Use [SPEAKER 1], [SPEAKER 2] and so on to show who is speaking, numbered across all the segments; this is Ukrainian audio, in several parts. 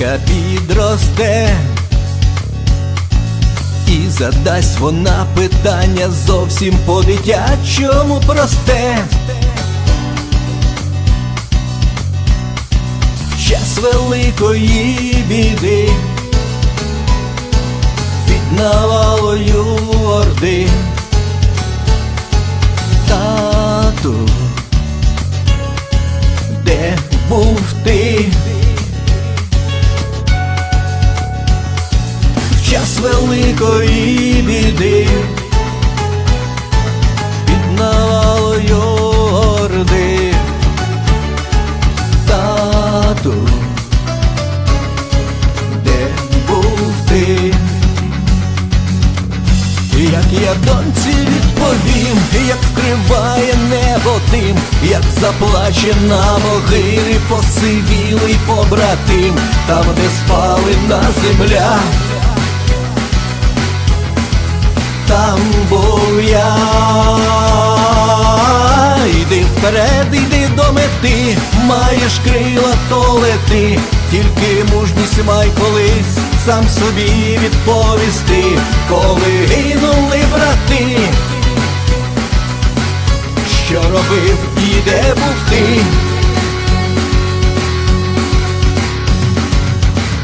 [SPEAKER 1] донька підросте, і задасть вона питання зовсім по-дитячому просте. В час великої біди під навалою орди. В час великої біди під навалою орди. Тату, де був ти? Як я доньці відповім, як вкриває небо дим, як заплаче на могилі посивілий побратим, там, де спалена земля, там був я. Йди вперед, йди до мети, маєш крила, то лети, тільки мужність май колись сам собі відповісти, коли гинули брати, що робив і де був ти.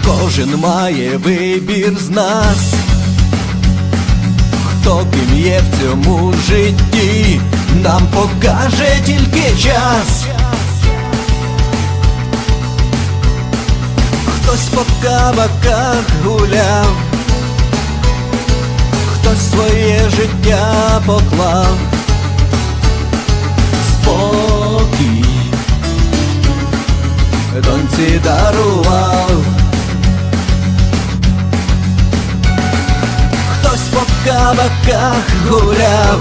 [SPEAKER 1] Кожен має вибір з нас хто ким є в цьому житті, нам покаже тільки час. Хтось по кабаках гуляв, хтось своє життя поклав. Спокій доньці дарував. Гуляв,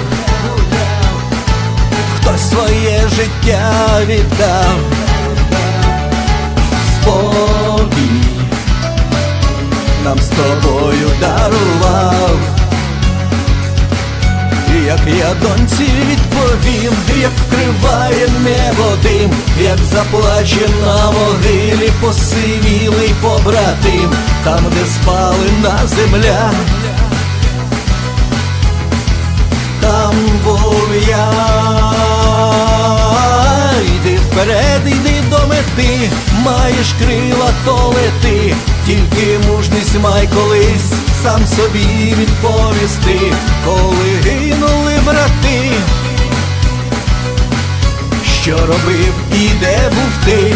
[SPEAKER 1] хтось своє життя віддав, спокій нам з тобою дарував. Як я доньці відповім, як вкриває небо дим, як заплаче на могилі посивілий побратим, там, де спалена земля. Мети, маєш крила, то лети, тільки мужність май колись сам собі відповісти, коли гинули брати, що робив і де був ти.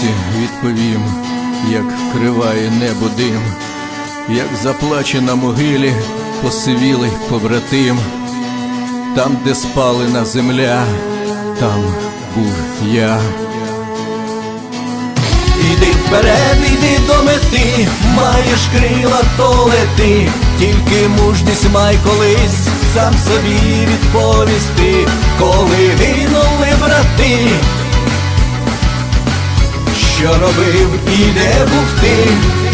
[SPEAKER 1] Доньці відповім, як вкриває небо дим, як заплаче на могилі посивілий побратим, там, де спалена земля, там був я. Іди вперед, іди до мети, маєш крила, то лети, тільки мужність май колись сам собі відповісти, коли гинули брати що робив і де був ти.